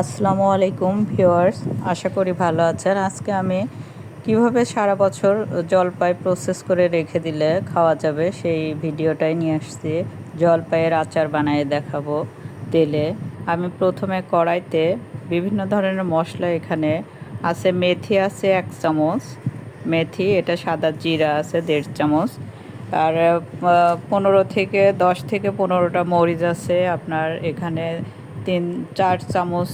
আসসালামু আলাইকুম ভিউয়ার্স, আশা করি ভালো আছেন। আজকে আমি কীভাবে সারা বছর জলপাই প্রসেস করে রেখে দিলে খাওয়া যাবে সেই ভিডিওটাই নিয়ে আসছি। জলপাইয়ের আচার বানিয়ে দেখাবো তেলে। আমি প্রথমে কড়াইতে বিভিন্ন ধরনের মশলা এখানে আছে, মেথি আছে এক চামচ। মেথি, এটা সাদা জিরা আছে দেড় চামচ। আর পনেরো থেকে দশ থেকে পনেরোটা মরিচ আছে। আপনার এখানে তিন, চার চামচ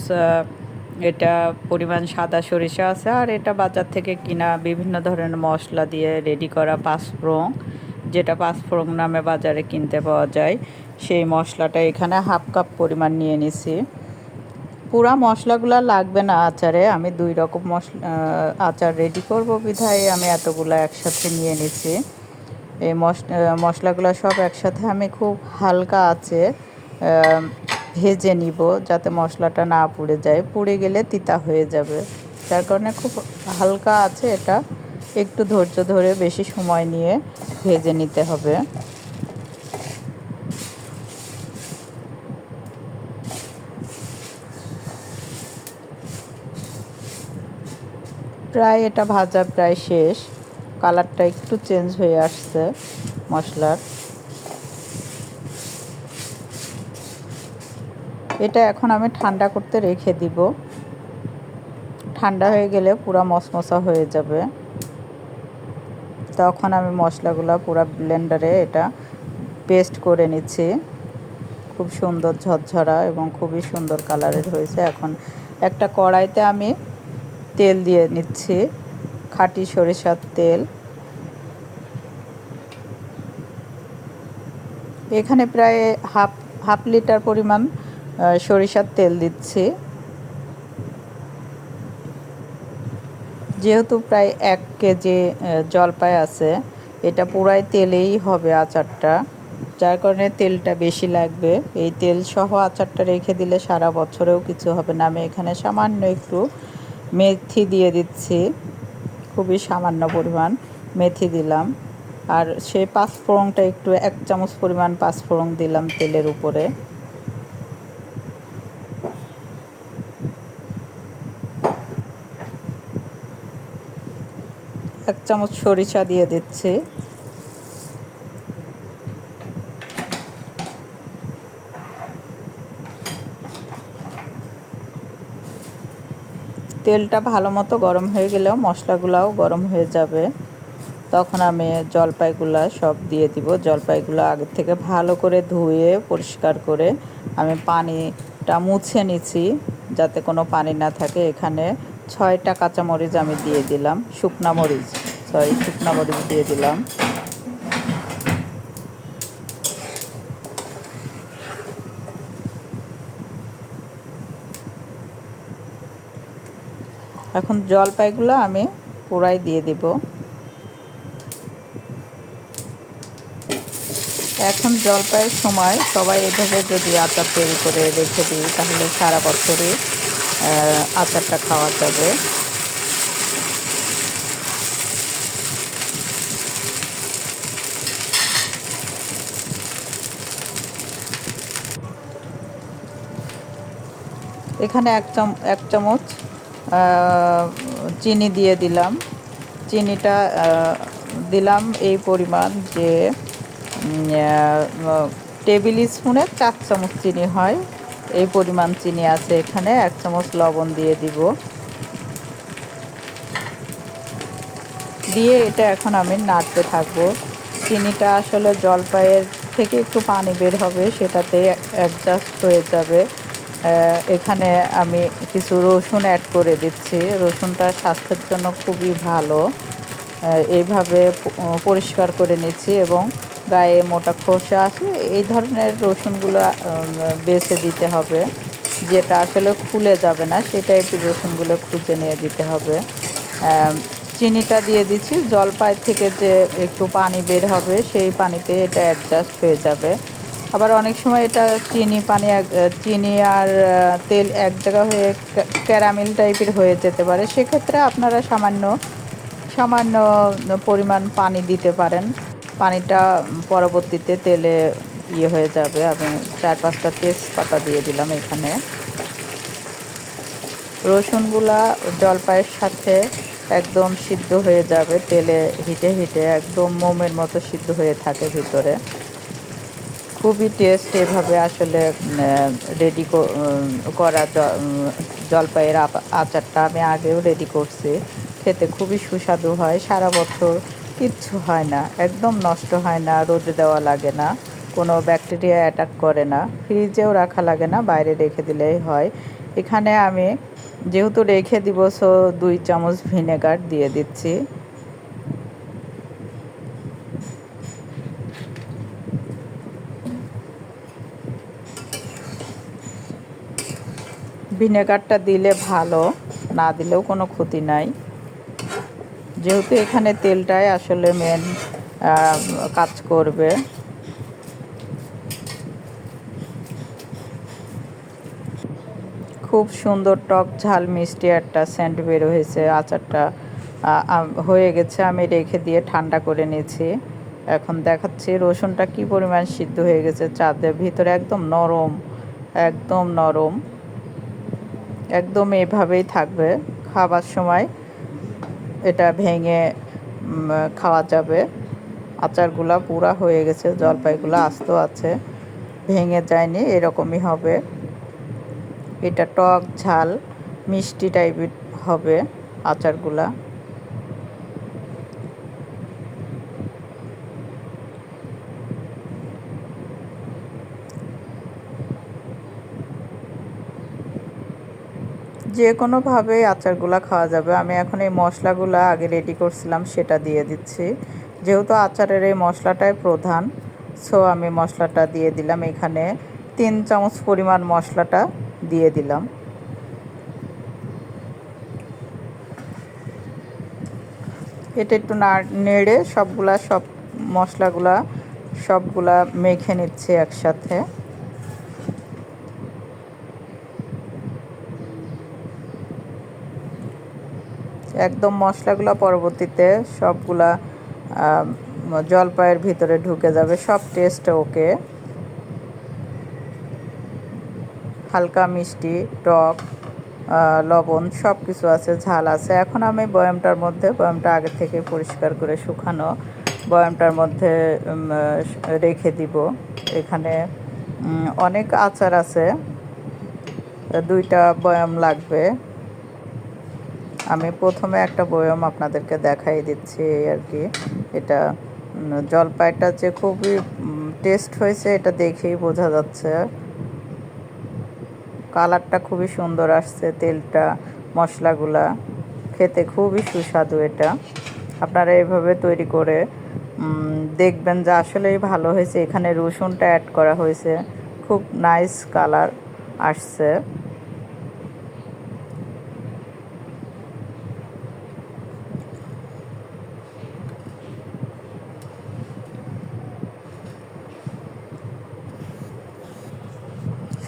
এটা পরিমাণ সাদা সরিষা আছে আর এটা বাজার থেকে কিনা বিভিন্ন ধরনের মশলা দিয়ে রেডি করা পাঁচফোড়ন, যেটা পাঁচফোড়ন নামে বাজারে কিনতে পাওয়া যায়। সেই মশলাটা এখানে হাফ কাপ পরিমাণ নিয়ে নিছি। পুরা মশলাগুলো লাগবে না আচারে, আমি দুই রকম মশলা আচার রেডি করব বিধায় আমি এতগুলো একসাথে নিয়ে নিছি। এই মশলাগুলো সব একসাথে আমি খুব হালকা আছে ভেজে নিব যাতে মশলাটা না পুড়ে যায়। পুড়ে গেলে তিতা হয়ে যাবে। যার কারণে খুব হালকা আছে এটা। একটু ধৈর্য ধরে বেশি সময় নিয়ে ভেজে নিতে হবে। প্রায় এটা ভাজা প্রায় শেষ। কালারটা একটু চেঞ্জ হয়ে আসছে মশলার। এটা এখন আমি ঠান্ডা করতে রেখে দিব। ঠান্ডা হয়ে গেলে পুরো মশমশা হয়ে যাবে। তখন আমি মশলাগুলো পুরো ব্লেন্ডারে এটা পেস্ট করে নিচ্ছি। খুব সুন্দর ঝরঝরা এবং খুবই সুন্দর কালারের হয়েছে। এখন একটা কড়াইতে আমি তেল দিয়ে নিচ্ছি, খাঁটি সরিষার তেল। এখানে প্রায় হাফ হাফ লিটার পরিমাণ সরিষার তেল দিচ্ছি। যেহেতু প্রায় এক কেজি জলপাই আছে, এটা পুরাই তেলেই হবে আচারটা। যার কারণে তেলটা বেশি লাগবে। এই তেল সহ আচারটা রেখে দিলে সারা বছরেও কিছু হবে না। আমি এখানে সামান্য একটু মেথি দিয়ে দিচ্ছি। খুবই সামান্য পরিমাণ মেথি দিলাম। আর সেই পাঁচফোড়নটা একটু এক চামচ পরিমাণ পাঁচফোড়ন দিলাম তেলের উপরে। এক চামচ সরিষা দিয়ে দিচ্ছি। তেলটা ভালো মতো গরম হয়ে গেলেও মশলাগুলাও গরম হয়ে যাবে। তখন আমি জলপাইগুলা সব দিয়ে দিব। জলপাইগুলো আগে থেকে ভালো করে ধুয়ে, পরিষ্কার করে আমি পানিটা মুছে নিছি যাতে কোনো পানি না থাকে। এখানে ছয়টা কাঁচামরিচ আমি দিয়ে দিলাম। শুকনা মরিচ। সরি শুকনা মরিচ দিয়ে দিলাম। এখন জলপাইগুলো আমি পোড়াই দিয়ে দিব। এখন জলপাইয়ের সময় সবাই এভাবে যদি আচার তৈরি করে রেখে দিই, তাহলে সারা বছরই আচারটা খাওয়া যাবে। এখানে এক চাম, এক চামচ চিনি দিয়ে দিলাম। চিনিটা দিলাম এই পরিমাণ যে টেবিল স্পুনে চার চামচ চিনি হয়। এই পরিমাণ চিনি আছে এখানে, এক চামচ লবণ দিয়ে দিব। দিয়ে এটা এখন আমি নাড়তে থাকব। চিনিটা আসলে জলপাইয়ের থেকে একটু পানি বের হবে, সেটাতে অ্যাডজাস্ট হয়ে যাবে। এখানে আমি কিছু রসুন অ্যাড করে দিচ্ছি। রসুনটা স্বাস্থ্যের জন্য খুবই ভালো। এইভাবে পরিষ্কার করে নিচ্ছি এবং গায়ে মোটা খোসা আছে, এই ধরনের রসুনগুলো বেছে দিতে হবে। যেটা আসলে খুলে যাবে না সেটা একটু রসুনগুলো খুঁজে নিয়ে দিতে হবে। চিনিটা দিয়ে দিচ্ছি। জলপাই থেকে যে একটু পানি বের হবে, সেই পানিতে এটা অ্যাডজাস্ট হয়ে যাবে। আবার অনেক সময় এটা চিনি, পানি চিনি আর তেল এক জায়গা হয়ে ক্যারামেল টাইপের হয়ে যেতে পারে। সেক্ষেত্রে আপনারা সামান্য সামান্য পরিমাণ পানি দিতে পারেন। পানিটা পরবর্তীতে তেলে ইয়ে হয়ে যাবে। আমি চার পাঁচটা তেজপাতা দিয়ে দিলাম এখানে। রসুনগুলা জলপাইয়ের সাথে একদম সিদ্ধ হয়ে যাবে। তেলে হিটে হিটে একদম মোমের মতো সিদ্ধ হয়ে থাকে ভিতরে। খুবই টেস্ট এভাবে আসলে রেডি করা জলপাইয়ের আচারটা আমি আগেও রেডি করছি। খেতে খুবই সুস্বাদু হয়, সারা বছর কিচ্ছু হয় না, একদম নষ্ট হয় না, রোদে দেওয়া লাগে না, কোনো ব্যাকটেরিয়া অ্যাটাক করে না ফ্রিজেও রাখা লাগে না, বাইরে রেখে দিলেই হয়। এখানে আমি যেহেতু রেখে দিব সো দুই চামচ ভিনেগার দিয়ে দিচ্ছি। ভিনেগারটা দিলে ভালো, না দিলেও কোনো ক্ষতি নাই। যেহেতু এখানে তেলটাই আসলে মেন কাজ করবে। খুব সুন্দর টক ঝাল, মিষ্টি একটা সেন্ট বের হয়েছে, আচারটা হয়ে গেছে, আমি রেখে দিয়ে ঠান্ডা করে নিয়েছি। এখন দেখাচ্ছি রসুনটা কি পরিমাণ সিদ্ধ হয়ে গেছে চাঁদের ভিতরে একদম নরম একদম নরম। একদম এভাবেই থাকবে। খাবার সময় এটা ভেঙে খাওয়া যাবে। আচারগুলা পুরা হয়ে গেছে, জলপাইগুলো আস্ত আছে। ভেঙে যায়নি, এরকমই হবে। এটা টক ঝাল, মিষ্টি টাইপের হবে আচারগুলা। যে কোনোভাবেই আচারগুলা খাওয়া যাবে, আমি এখন এই মশলাগুলা আগে রেডি করছিলাম, সেটা দিয়ে দিচ্ছি। যেহেতু আচারের এই মশলাটাই প্রধান সো আমি মশলাটা দিয়ে দিলাম। এখানে তিন চামচ পরিমাণ মশলাটা দিয়ে দিলাম। এটা একটু নেড়ে সবগুলা সব মশলাগুলা সবগুলা মেখে নিচ্ছে একসাথে। একদম মশলাগুলো পরবর্তীতে সবগুলা জলপাইয়ের ভিতরে ঢুকে যাবে। সব টেস্ট ওকে। হালকা মিষ্টি, টক লবণ সব কিছু আছে, ঝাল আছে। এখন আমি বয়ামটার মধ্যে, বয়ামটা আগে থেকে পরিষ্কার করে শুকানো বয়ামটার মধ্যে রেখে দিব। এখানে অনেক আচার আছে। দুইটা বয়াম লাগবে। আমি প্রথমে একটা বয়ম আপনাদেরকে দেখাই দিচ্ছি আর কি। এটা জলপাইটা যে খুবই টেস্ট হয়েছে, এটা দেখেই বোঝা যাচ্ছে। কালারটা খুবই সুন্দর আসছে, তেলটা, মশলাগুলা। খেতে খুবই সুস্বাদু এটা। আপনারা এইভাবে তৈরি করে দেখবেন যে আসলেই ভালো হয়েছে। এখানে রসুনটা অ্যাড করা হয়েছে। খুব নাইস কালার আসছে।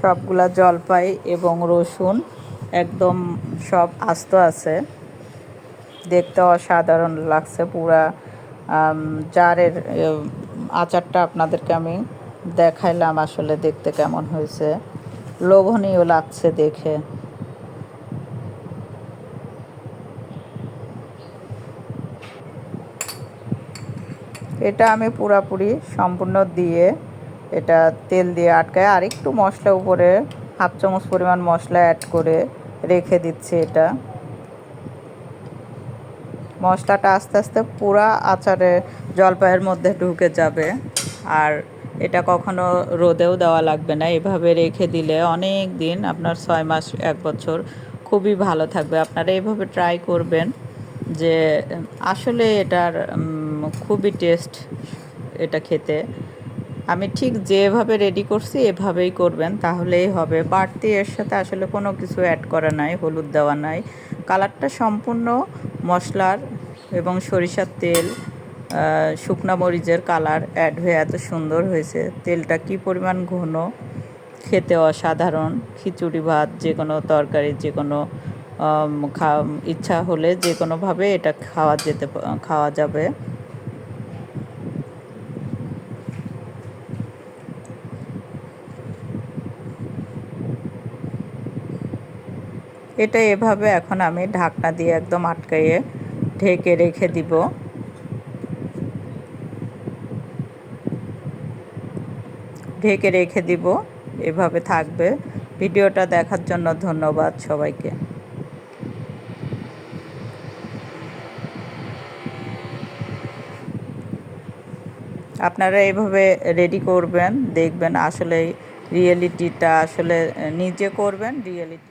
সবগুলা জলপাই এবং রসুন একদম সব আস্ত আছে। দেখতে অসাধারণ লাগছে পুরা জারের আচারটা আপনাদেরকে আমি দেখাইলাম আসলে দেখতে কেমন হয়েছে। লোভনীয় লাগছে দেখে। এটা আমি পুরাপুরি সম্পূর্ণ দিয়ে এটা তেল দিয়ে আটকায়, আর একটু মশলা উপরে, হাফ চামচ পরিমাণ মশলা অ্যাড করে রেখে দিচ্ছি এটা। মশলাটা আস্তে আস্তে পুরা আচারে জলপাইয়ের মধ্যে ঢুকে যাবে, আর এটা কখনো রোদেও দেওয়া লাগবে না। এভাবে রেখে দিলে অনেক দিন, আপনার ছয় মাস, এক বছর খুবই ভালো থাকবে। আপনারা এভাবে ট্রাই করবেন যে, আসলে এটার খুবই টেস্ট এটা খেতে। আমি ঠিক যেভাবে রেডি করছি, এভাবেই করবেন, তাহলেই হবে। বাড়তি এর সাথে আসলে কোনো কিছু অ্যাড করা নাই, হলুদ দেওয়া নাই। কালারটা সম্পূর্ণ মশলার এবং সরিষার তেল শুকনা মরিচের কালার অ্যাড হয়ে এত সুন্দর হয়েছে। তেলটা কি পরিমাণ ঘন, খেতে অসাধারণ। খিচুড়ি, ভাত যে কোনো তরকারি যে কোনো ইচ্ছা হলে যে কোনোভাবে এটা খাওয়া যেতে খাওয়া যাবে। এটা এভাবে এখন আমি ঢাকনা দিয়ে একদম আটকাইয়ে ঢেকে রেখে দিব। ঢেকে রেখে দিব, এভাবে থাকবে। ভিডিওটা দেখার জন্য ধন্যবাদ সবাইকে। আপনারা এভাবে রেডি করবেন, দেখবেন আসলে রিয়েলিটিটা আসলে নিজে করবেন রিয়েলিটি